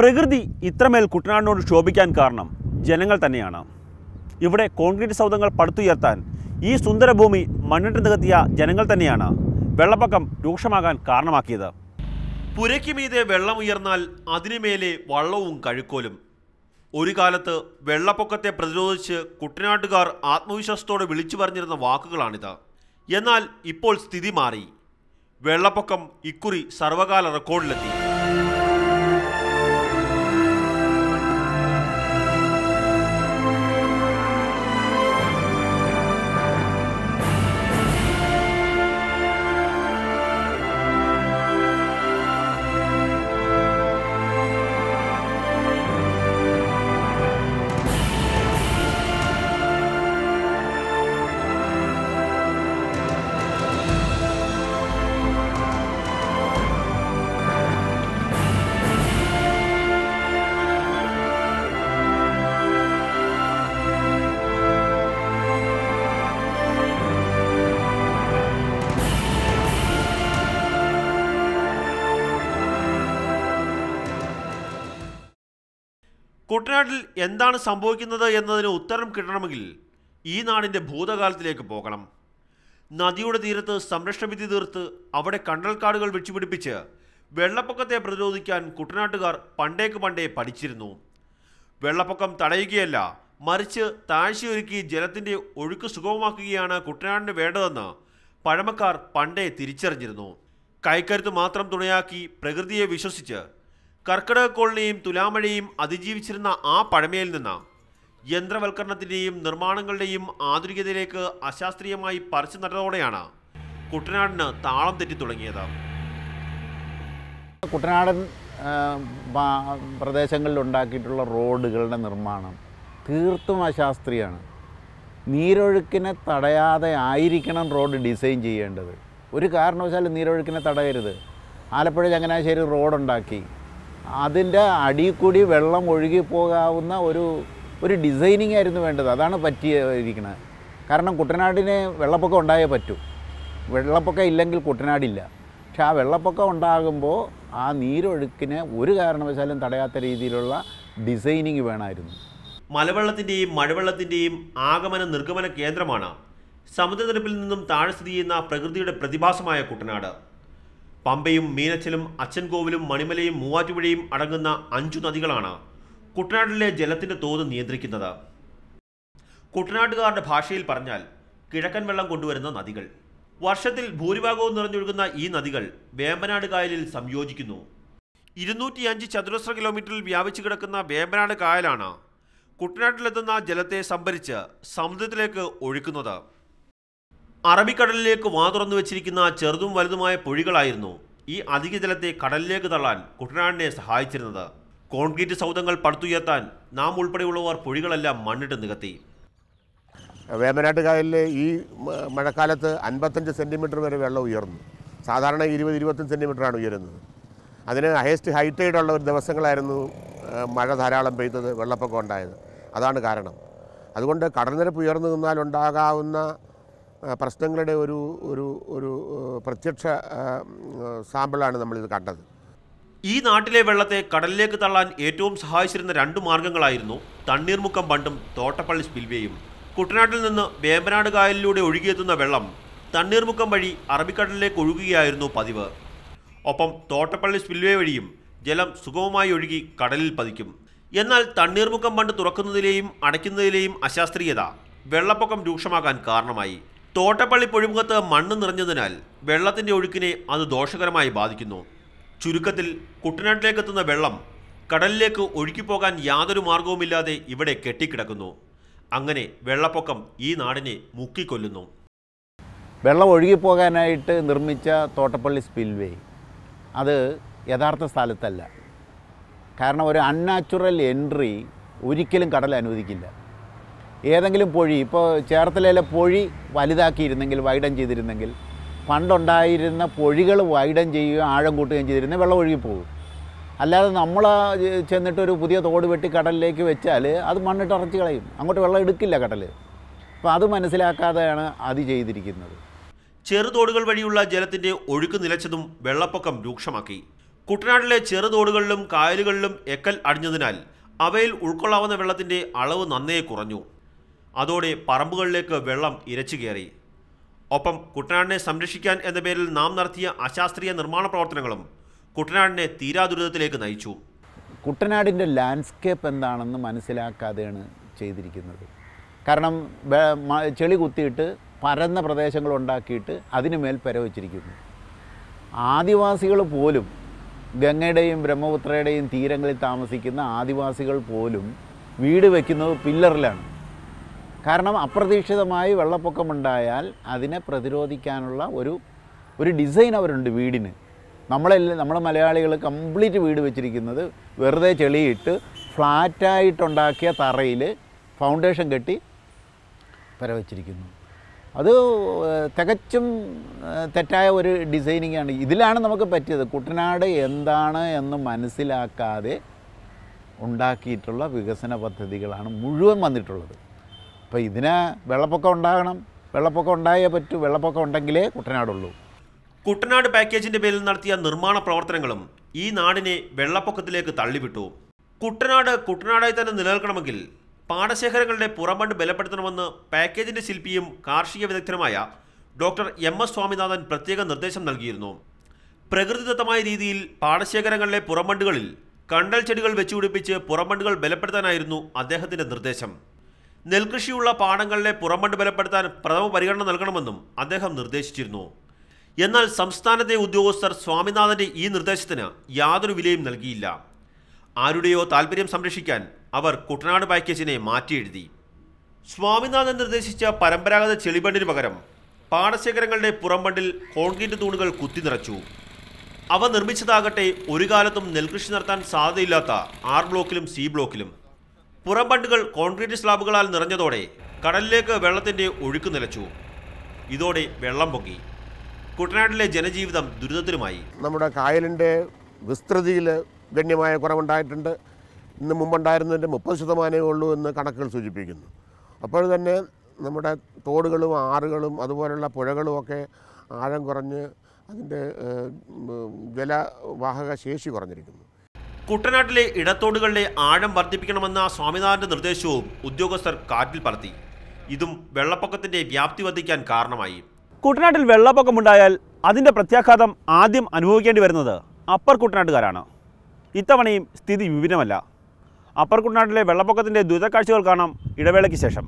പ്രകൃതി ഇത്രമേൽ കുട്ടനാടിനോട് ശോഭിക്കാൻ കാരണം ജനങ്ങൾ തന്നെയാണ്. ഇവിടെ കോൺക്രീറ്റ് സൗധങ്ങൾ പടുത്തുയർത്താൻ ഈ സുന്ദരഭൂമി മണ്ണിട്ട് നികത്തിയ ജനങ്ങൾ തന്നെയാണ് വെള്ളപ്പൊക്കം രൂക്ഷമാകാൻ കാരണമാക്കിയത്. പുരയ്ക്ക് മീതെ വെള്ളമുയർന്നാൽ അതിനുമേലെ വള്ളവും കഴുക്കോലും. ഒരു കാലത്ത് വെള്ളപ്പൊക്കത്തെ പ്രതിരോധിച്ച് കുട്ടനാട്ടുകാർ ആത്മവിശ്വാസത്തോടെ വിളിച്ചു പറഞ്ഞിരുന്ന വാക്കുകളാണിത്. എന്നാൽ ഇപ്പോൾ സ്ഥിതി മാറി. വെള്ളപ്പൊക്കം ഇക്കുറി സർവകാല റെക്കോർഡിലെത്തി കുട്ടനാട്ടിൽ എന്താണ് സംഭവിക്കുന്നത് എന്നതിന് ഉത്തരം കിട്ടണമെങ്കിൽ ഈ നാടിന്റെ ഭൂതകാലത്തിലേക്ക് പോകണം. നദിയുടെ തീരത്ത് സംരക്ഷണ വിധി തീർത്ത് അവിടെ കണ്ടൽക്കാടുകൾ വെച്ചുപിടിപ്പിച്ച് വെള്ളപ്പൊക്കത്തെ പ്രതിരോധിക്കാൻ കുട്ടനാട്ടുകാർ പണ്ടേക്ക് പണ്ടേ പഠിച്ചിരുന്നു. വെള്ളപ്പൊക്കം തടയുകയല്ല മറിച്ച് താഴ്ചയൊരുക്കി ജലത്തിന്റെ ഒഴുക്ക് സുഗമമാക്കുകയാണ് കുട്ടനാടിന് വേണ്ടതെന്ന് പഴമക്കാർ പണ്ടേ തിരിച്ചറിഞ്ഞിരുന്നു. കൈക്കരുത്ത് മാത്രം തുണയാക്കി പ്രകൃതിയെ വിശ്വസിച്ച് കർക്കിടകക്കോളിനെയും തുലാമഴയും അതിജീവിച്ചിരുന്ന ആ പഴമയിൽ നിന്ന് യന്ത്രവൽക്കരണത്തിന്റെയും നിർമ്മാണങ്ങളുടെയും ആധുനികതയിലേക്ക് അശാസ്ത്രീയമായി പറിച്ചു നട്ടതോടെയാണ് കുട്ടനാടിന് താളം തെറ്റി തുടങ്ങിയത്. കുട്ടനാടൻ പ്രദേശങ്ങളിൽ ഉണ്ടാക്കിയിട്ടുള്ള റോഡുകളുടെ നിർമ്മാണം തീർത്തും അശാസ്ത്രീയമാണ് നീരൊഴുക്കിനെ തടയാതെ ആയിരിക്കണം റോഡ് ഡിസൈൻ ചെയ്യേണ്ടത്. ഒരു കാരണവശാലും നീരൊഴുക്കിനെ തടയരുത്. ആലപ്പുഴ ചങ്ങനാശ്ശേരി റോഡുണ്ടാക്കി. അതിന്റെ അടിയിൽ കൂടി വെള്ളം ഒഴുകി പോകാവുന്ന ഒരു ഒരു ഡിസൈനിങ് ആയിരുന്നു വേണ്ടത്. അതാണ് പറ്റിയിരിക്കുന്നത് കാരണം കുട്ടനാടിന് വെള്ളപ്പൊക്കം ഉണ്ടായേ പറ്റൂ. വെള്ളപ്പൊക്കം ഇല്ലെങ്കിൽ കുട്ടനാടില്ല. പക്ഷെ ആ വെള്ളപ്പൊക്കം ഉണ്ടാകുമ്പോൾ ആ നീരൊഴുക്കിനെ ഒരു കാരണവശാലും തടയാത്ത രീതിയിലുള്ള ഡിസൈനിങ് വേണമായിരുന്നു. മലവെള്ളത്തിന്റെയും മഴവെള്ളത്തിന്റെയും ആഗമന നിർഗമന കേന്ദ്രമാണ് സമുദ്രനിരപ്പിൽ നിന്നും താഴെ സ്ഥിതി ചെയ്യുന്ന പ്രകൃതിയുടെ പ്രതിഭാസമായ കുട്ടനാട്. പമ്പയും മീനച്ചലും അച്ചൻകോവിലും മണിമലയും മൂവാറ്റുപുഴയും അടങ്ങുന്ന അഞ്ചു നദികളാണ് കുട്ടനാട്ടിലെ ജലത്തിന്റെ തോത് നിയന്ത്രിക്കുന്നത്. കുട്ടനാട്ടുകാരുടെ ഭാഷയിൽ പറഞ്ഞാൽ കിഴക്കൻ വെള്ളം കൊണ്ടുവരുന്ന നദികൾ. വർഷത്തിൽ ഭൂരിഭാഗവും നിറഞ്ഞൊഴുകുന്ന ഈ നദികൾ വേമ്പനാട് കായലിൽ സംയോജിക്കുന്നു. ഇരുന്നൂറ്റിയഞ്ച് ചതുരശ്ര കിലോമീറ്ററിൽ വ്യാപിച്ചു കിടക്കുന്ന വേമ്പനാട് കായലാണ് കുട്ടനാട്ടിലെത്തുന്ന ജലത്തെ സംഭരിച്ച് സമുദ്രത്തിലേക്ക് ഒഴുക്കുന്നത്. അറബിക്കടലിലേക്ക് വാ തുറന്നു വെച്ചിരിക്കുന്ന ചെറുതും വലുതുമായ പൊഴികളായിരുന്നു ഈ അധിക ജലത്തെ കടലിലേക്ക് തള്ളാൻ കുട്ടനാടിനെ സഹായിച്ചിരുന്നത്. കോൺക്രീറ്റ് സൗധങ്ങൾ പടുത്തുയർത്താൻ നാം ഉൾപ്പെടെയുള്ളവർ പൊഴികളെല്ലാം മണ്ണിട്ട് നികത്തി. വേമ്പനാട്ട് കായലിൽ ഈ മഴക്കാലത്ത് അൻപത്തഞ്ച് സെന്റിമീറ്റർ വരെ വെള്ളം ഉയർന്നു. സാധാരണ ഇരുപത് ഇരുപത്തഞ്ച് സെന്റിമീറ്ററാണ് ഉയരുന്നത്. അതിന് ഹയസ്റ്റ് ഹൈറ്റൈഡ് ഉള്ള ഒരു ദിവസങ്ങളായിരുന്നു മഴ ധാരാളം പെയ്തത് വെള്ളപ്പൊക്കം ഉണ്ടായത്. അതാണ് കാരണം. അതുകൊണ്ട് കടൽനിരപ്പ് ഉയർന്നു നിന്നാൽ ഉണ്ടാകാവുന്ന പ്രശ്നങ്ങളുടെ ഒരു ഒരു ഒരു പ്രത്യക്ഷ സാമ്പിളാണ് നമ്മളിത് കണ്ടത്. ഈ നാട്ടിലെ വെള്ളത്തെ കടലിലേക്ക് തള്ളാൻ ഏറ്റവും സഹായിച്ചിരുന്ന രണ്ട് മാർഗങ്ങളായിരുന്നു തണ്ണീർമുക്കം ബണ്ടും തോട്ടപ്പള്ളി സ്പിൽവേയും. കുട്ടനാട്ടിൽ നിന്ന് വേമ്പനാട് കായലിലൂടെ ഒഴുകിയെത്തുന്ന വെള്ളം തണ്ണീർമുക്കം വഴി അറബിക്കടലിലേക്ക് ഒഴുകുകയായിരുന്നു പതിവ്. ഒപ്പം തോട്ടപ്പള്ളി സ്പിൽവേ വഴിയും ജലം സുഗമമായി ഒഴുകി കടലിൽ പതിക്കും. എന്നാൽ തണ്ണീർമുക്കം ബണ്ട് തുറക്കുന്നതിലെയും അടയ്ക്കുന്നതിലെയും അശാസ്ത്രീയത വെള്ളപ്പൊക്കം രൂക്ഷമാകാൻ കാരണമായി. തോട്ടപ്പള്ളി പൊഴിമുഖത്ത് മണ്ണ് നിറഞ്ഞതിനാൽ വെള്ളത്തിന്റെ ഒഴുക്കിനെ അത് ദോഷകരമായി ബാധിക്കുന്നു. ചുരുക്കത്തിൽ കുട്ടനാട്ടിലേക്ക് എത്തുന്ന വെള്ളം കടലിലേക്ക് ഒഴുകിപ്പോകാൻ യാതൊരു മാർഗവുമില്ലാതെ ഇവിടെ കെട്ടിക്കിടക്കുന്നു. അങ്ങനെ വെള്ളപ്പൊക്കം ഈ നാടിനെ മുക്കിക്കൊല്ലുന്നു. വെള്ളം ഒഴുകിപ്പോകാനായിട്ട് നിർമ്മിച്ച തോട്ടപ്പള്ളി സ്പിൽവേ അത് യഥാർത്ഥ സ്ഥലത്തല്ല. കാരണം ഒരു അൺനാച്ചുറൽ എൻട്രി ഒരിക്കലും കടൽ അനുവദിക്കില്ല. ഏതെങ്കിലും പൊഴി ഇപ്പോൾ ചേർത്തലയിലെ പൊഴി വലുതാക്കിയിരുന്നെങ്കിൽ വൈഡൻ ചെയ്തിരുന്നെങ്കിൽ പണ്ടുണ്ടായിരുന്ന പൊഴികൾ വൈഡൻ ചെയ്യുകയും ആഴം കൂട്ടുകയും ചെയ്തിരുന്നെങ്കിൽ വെള്ളം ഒഴുകിപ്പോകും അല്ലാതെ നമ്മൾ ചെന്നിട്ടൊരു പുതിയ തോട് വെട്ടി കടലിലേക്ക് വെച്ചാൽ അത് മണ്ണിട്ട് അറച്ച് കളയും. അങ്ങോട്ട് വെള്ളം എടുക്കില്ല കടൽ. അപ്പോൾ അത് മനസ്സിലാക്കാതെയാണ് അത് ചെയ്തിരിക്കുന്നത്. ചെറുതോടുകൾ വഴിയുള്ള ജലത്തിന്റെ ഒഴുക്ക് നിലച്ചതും വെള്ളപ്പൊക്കം രൂക്ഷമാക്കി. കുട്ടനാട്ടിലെ ചെറുതോടുകളിലും കായലുകളിലും എക്കൽ അടിഞ്ഞതിനാൽ അവയിൽ ഉൾക്കൊള്ളാവുന്ന വെള്ളത്തിന്റെ അളവ് നന്നേ കുറഞ്ഞു. അതോടെ പറമ്പുകളിലേക്ക് വെള്ളം ഇരച്ചു കയറി. ഒപ്പം കുട്ടനാടിനെ സംരക്ഷിക്കാൻ എന്ന പേരിൽ നാം നടത്തിയ അശാസ്ത്രീയ നിർമ്മാണ പ്രവർത്തനങ്ങളും കുട്ടനാടിനെ തീരാദുരിതത്തിലേക്ക് നയിച്ചു. കുട്ടനാടിന്റെ ലാൻഡ്സ്കേപ്പ് എന്താണെന്ന് മനസ്സിലാക്കാതെയാണ് ചെയ്തിരിക്കുന്നത്. കാരണം ചെളി കുത്തിയിട്ട് പരന്ന പ്രദേശങ്ങൾ ഉണ്ടാക്കിയിട്ട് അതിന് മേൽ പെരവച്ചിരിക്കുന്നു. ആദിവാസികൾ പോലും ഗംഗയുടെയും ബ്രഹ്മപുത്രയുടെയും തീരങ്ങളിൽ താമസിക്കുന്ന ആദിവാസികൾ പോലും വീട് വയ്ക്കുന്നത് പില്ലറിലാണ്. കാരണം അപ്രതീക്ഷിതമായി വെള്ളപ്പൊക്കമുണ്ടായാൽ അതിനെ പ്രതിരോധിക്കാനുള്ള ഒരു ഒരു ഡിസൈൻ അവരുണ്ട് വീടിന്. നമ്മളെല്ലാം നമ്മൾ മലയാളികൾ കംപ്ലീറ്റ് വീട് വെച്ചിരിക്കുന്നത് വെറുതെ ചെളിയിട്ട് ഫ്ലാറ്റായിട്ടുണ്ടാക്കിയ തറയിൽ ഫൗണ്ടേഷൻ കെട്ടി പെര വച്ചിരിക്കുന്നു അത് തികച്ചും തെറ്റായ ഒരു ഡിസൈനിങ് ആണ്. ഇതിലാണ് നമുക്ക് പറ്റിയത്. കുട്ടനാട് എന്താണ് എന്ന് മനസ്സിലാക്കാതെ ഉണ്ടാക്കിയിട്ടുള്ള വികസന പദ്ധതികളാണ് മുഴുവൻ വന്നിട്ടുള്ളത്. അപ്പോൾ ഇതിന് വെള്ളപ്പൊക്കം ഉണ്ടാകണം. വെള്ളപ്പൊക്കം ഉണ്ടായേ പറ്റൂ. വെള്ളപ്പൊക്കം ഉണ്ടെങ്കിലേ കുട്ടനാടുള്ളൂ. കുട്ടനാട് പാക്കേജിന്റെ പേരിൽ നടത്തിയ നിർമ്മാണ പ്രവർത്തനങ്ങളും ഈ നാടിനെ വെള്ളപ്പൊക്കത്തിലേക്ക് തള്ളിവിട്ടു. കുട്ടനാട് കുട്ടനാടായി തന്നെ നിലനിൽക്കണമെങ്കിൽ പാടശേഖരങ്ങളുടെ പുറംബണ്ട് ബലപ്പെടുത്തണമെന്ന് പാക്കേജിന്റെ ശില്പിയും കാർഷിക വിദഗ്ധനുമായ ഡോക്ടർ എം എസ് സ്വാമിനാഥൻ പ്രത്യേക നിർദ്ദേശം നൽകിയിരുന്നു. പ്രകൃതിദത്തമായ രീതിയിൽ പാടശേഖരങ്ങളിലെ പുറംബണ്ടുകളിൽ കണ്ടൽ ചെടികൾ വെച്ചുപിടിപ്പിച്ച് പുറംബണ്ടുകൾ ബലപ്പെടുത്താനായിരുന്നു അദ്ദേഹത്തിന്റെ നിർദ്ദേശം. നെൽകൃഷിയുള്ള പാടങ്ങളിലെ പുറംപണ്ട് ബലപ്പെടുത്താൻ പ്രഥമ പരിഗണന നൽകണമെന്നും അദ്ദേഹം നിർദ്ദേശിച്ചിരുന്നു. എന്നാൽ സംസ്ഥാനത്തെ ഉദ്യോഗസ്ഥർ സ്വാമിനാഥന്റെ ഈ നിർദ്ദേശത്തിന് യാതൊരു വിലയും നൽകിയില്ല. ആരുടെയോ താൽപ്പര്യം സംരക്ഷിക്കാൻ അവർ കുട്ടനാട് പാക്കേജിനെ മാറ്റിയെഴുതി. സ്വാമിനാഥൻ നിർദ്ദേശിച്ച പരമ്പരാഗത ചെളിബണ്ടിന് പകരം പാടശേഖരങ്ങളുടെ പുറംബണ്ടിൽ കോൺക്രീറ്റ് തൂണുകൾ കുത്തി നിറച്ചു. അവ നിർമ്മിച്ചതാകട്ടെ ഒരു കാലത്തും നെൽകൃഷി നടത്താൻ സാധ്യതയില്ലാത്ത ആർ ബ്ലോക്കിലും സി ബ്ലോക്കിലും. പുറംബണ്ടുകൾ കോൺക്രീറ്റ് സ്ലാബുകളാൽ നിറഞ്ഞതോടെ കടലിലേക്ക് വെള്ളത്തിന്റെ ഒഴുക്ക് നിലച്ചു. ഇതോടെ വെള്ളം പൊങ്ങി. കുട്ടനാട്ടിലെ ജനജീവിതം ദുരിതത്തിലുമായി. നമ്മുടെ കായലിന്റെ വിസ്തൃതിയിൽ ഗണ്യമായ കുറവുണ്ടായിട്ടുണ്ട്. ഇന്ന് മുമ്പുണ്ടായിരുന്നതിന്റെ മുപ്പത് ശതമാനമേ ഉള്ളൂ എന്ന് കണക്കുകൾ സൂചിപ്പിക്കുന്നു. അപ്പോൾ തന്നെ നമ്മുടെ തോടുകളും ആറുകളും അതുപോലുള്ള പുഴകളും ഒക്കെ ആഴം കുറഞ്ഞ് അതിന്റെ ജലവാഹക ശേഷി കുറഞ്ഞിരിക്കുന്നു. കുട്ടനാട്ടിലെ ഇടത്തോടുകളിലെ ആഴം വർദ്ധിപ്പിക്കണമെന്ന സ്വാമിനാഥന്റെ നിർദ്ദേശവും ഉദ്യോഗസ്ഥർ കാറ്റിൽ പറത്തി. ഇതും വെള്ളപ്പൊക്കത്തിന്റെ വ്യാപ്തി വർദ്ധിക്കാൻ കാരണമായി. കുട്ടനാട്ടിൽ വെള്ളപ്പൊക്കമുണ്ടായാൽ അതിന്റെ പ്രത്യാഘാതം ആദ്യം അനുഭവിക്കേണ്ടി വരുന്നത് അപ്പർ കുട്ടനാട്ടുകാരാണ്. ഇത്തവണയും സ്ഥിതി വിഭിന്നമല്ല. അപ്പർ കുട്ടനാട്ടിലെ വെള്ളപ്പൊക്കത്തിന്റെ ദുരിതക്കാഴ്ചകൾ കാണാം ഇടവേളയ്ക്ക് ശേഷം.